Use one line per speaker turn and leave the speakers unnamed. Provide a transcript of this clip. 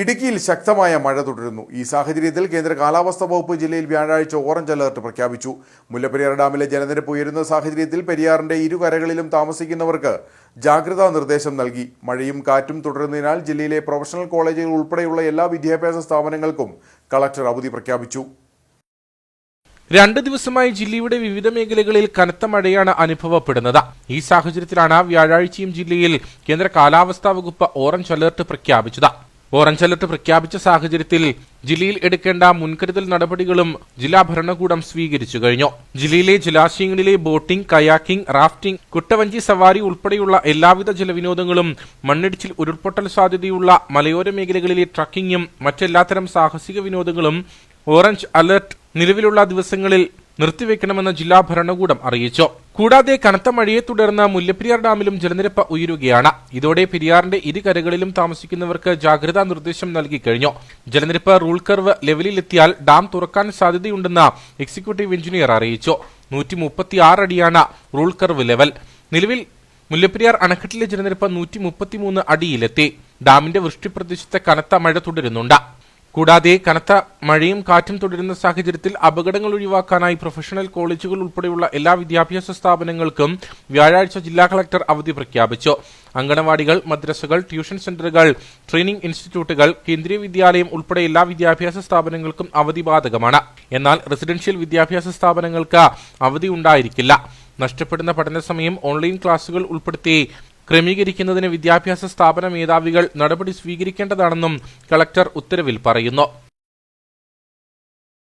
ഇടുക്കിയിൽ ശക്തമായ മഴ തുടരുന്നു. ഈ സാഹചര്യത്തിൽ കേന്ദ്ര കാലാവസ്ഥാ വകുപ്പ് ജില്ലയിൽ വ്യാഴാഴ്ച ഓറഞ്ച് അലർട്ട് പ്രഖ്യാപിച്ചു. മുല്ലപ്പെരിയാർ ഡാമിലെ ജലനിരപ്പ് ഉയരുന്ന സാഹചര്യത്തിൽ പെരിയാറിന്റെ ഇരുകരകളിലും താമസിക്കുന്നവർക്ക് ജാഗ്രതാ നിർദ്ദേശം നൽകി. മഴയും കാറ്റും തുടരുന്നതിനാൽ ജില്ലയിലെ പ്രൊഫഷണൽ കോളേജുകൾ ഉൾപ്പെടെയുള്ള എല്ലാ വിദ്യാഭ്യാസ സ്ഥാപനങ്ങൾക്കും കളക്ടർ അവധി പ്രഖ്യാപിച്ചു.
രണ്ട് ദിവസമായി ജില്ലയുടെ വിവിധ മേഖലകളിൽ കനത്ത മഴയാണ് അനുഭവപ്പെടുന്നത്. ഈ സാഹചര്യത്തിലാണ് വ്യാഴാഴ്ചയും ജില്ലയിൽ കേന്ദ്ര കാലാവസ്ഥാ വകുപ്പ് ഓറഞ്ച് അലർട്ട് പ്രഖ്യാപിച്ചത്. ഓറഞ്ച് അലർട്ട് പ്രഖ്യാപിച്ച സാഹചര്യത്തിൽ ജില്ലയിൽ എടുക്കേണ്ട മുൻകരുതൽ നടപടികളും ജില്ലാ ഭരണകൂടം സ്വീകരിച്ചു കഴിഞ്ഞു. ജില്ലയിലെ ജലാശയങ്ങളിലെ ബോട്ടിംഗ് കയാക്കിംഗ് റാഫ്റ്റിംഗ് കുട്ടവഞ്ചി സവാരി ഉൾപ്പെടെയുള്ള എല്ലാവിധ ജലവിനോദങ്ങളും മണ്ണിടിച്ചിൽ ഉരുൾപൊട്ടൽ സാധ്യതയുള്ള മലയോര മേഖലകളിലെ ട്രക്കിംഗും മറ്റെല്ലാത്തരം സാഹസിക വിനോദങ്ങളും ഓറഞ്ച് അലർട്ട് നിലവിലുള്ള ദിവസങ്ങളിൽ നിർത്തിവെക്കണമെന്ന് ജില്ലാ ഭരണകൂടം അറിയിച്ചു. കൂടാതെ കനത്ത മഴയെ തുടർന്ന് മുല്ലപ്പെരിയാർ ഡാമിലും ജലനിരപ്പ് ഉയരുകയാണ്. ഇതോടെ പെരിയാറിന്റെ ഇരുകരകളിലും താമസിക്കുന്നവർക്ക് ജാഗ്രതാ നിർദ്ദേശം നൽകി കഴിഞ്ഞു. ജലനിരപ്പ് റൂൾ കർവ് ലെവലിലെത്തിയാൽ ഡാം തുറക്കാൻ സാധ്യതയുണ്ടെന്ന് എക്സിക്യൂട്ടീവ് എഞ്ചിനീയർ അറിയിച്ചു. നൂറ്റി അടിയാണ് റൂൾ കർവ് ലെവൽ. നിലവിൽ മുല്ലപ്പെരിയാർ അണക്കെട്ടിലെ ജലനിരപ്പ് നൂറ്റി മുപ്പത്തിമൂന്ന് അടിയിലെത്തി. ഡാമിന്റെ വൃഷ്ടിപ്രദേശത്ത് കനത്ത മഴ തുടരുന്നുണ്ട്. കൂടാതെ കനത്ത മഴയും കാറ്റും തുടരുന്ന സാഹചര്യത്തിൽ അപകടങ്ങൾ ഒഴിവാക്കാനായി പ്രൊഫഷണൽ കോളേജുകൾ ഉൾപ്പെടെയുള്ള എല്ലാ വിദ്യാഭ്യാസ സ്ഥാപനങ്ങൾക്കും വ്യാഴാഴ്ച ജില്ലാ കളക്ടർ അവധി പ്രഖ്യാപിച്ചു. അങ്കണവാടികൾ മദ്രസകൾ ട്യൂഷൻ സെന്ററുകൾ ട്രെയിനിംഗ് ഇൻസ്റ്റിറ്റ്യൂട്ടുകൾ കേന്ദ്രീയ വിദ്യാലയം ഉൾപ്പെടെ എല്ലാ വിദ്യാഭ്യാസ സ്ഥാപനങ്ങൾക്കും അവധി ബാധകമാണ്. എന്നാൽ റെസിഡൻഷ്യൽ വിദ്യാഭ്യാസ സ്ഥാപനങ്ങൾക്ക് അവധി ഉണ്ടായിരിക്കില്ല. നഷ്ടപ്പെടുന്ന പഠന സമയം ഓൺലൈൻ ക്ലാസുകൾ ഉൾപ്പെടുത്തി ക്രമീകരിക്കുന്നതിന് വിദ്യാഭ്യാസ സ്ഥാപന മേധാവികൾ നടപടി സ്വീകരിക്കേണ്ടതാണെന്നും കളക്ടർ ഉത്തരവിൽ പറയുന്നു